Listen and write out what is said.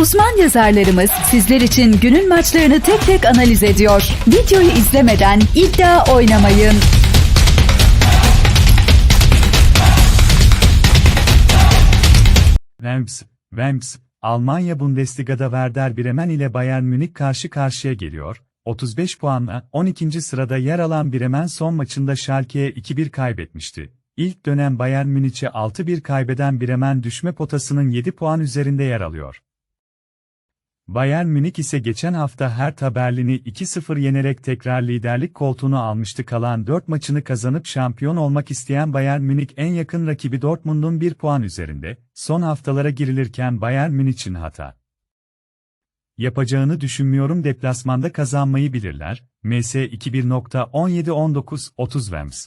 Uzman yazarlarımız sizler için günün maçlarını tek tek analiz ediyor. Videoyu izlemeden iddia oynamayın. Rams, Rams, Almanya Bundesliga'da Werder Bremen ile Bayern Münih karşı karşıya geliyor. 35 puanla 12. sırada yer alan Bremen son maçında Schalke'ye 2-1 kaybetmişti. İlk dönem Bayern Münih'e 6-1 kaybeden Bremen düşme potasının 7 puan üzerinde yer alıyor. Bayern Münih ise geçen hafta Hertha Berlin'i 2-0 yenerek tekrar liderlik koltuğunu almıştı. Kalan 4 maçını kazanıp şampiyon olmak isteyen Bayern Münih en yakın rakibi Dortmund'un 1 puan üzerinde, son haftalara girilirken Bayern Münih'in hata yapacağını düşünmüyorum. Deplasmanda kazanmayı bilirler, MS 21.17-19-30 Vems.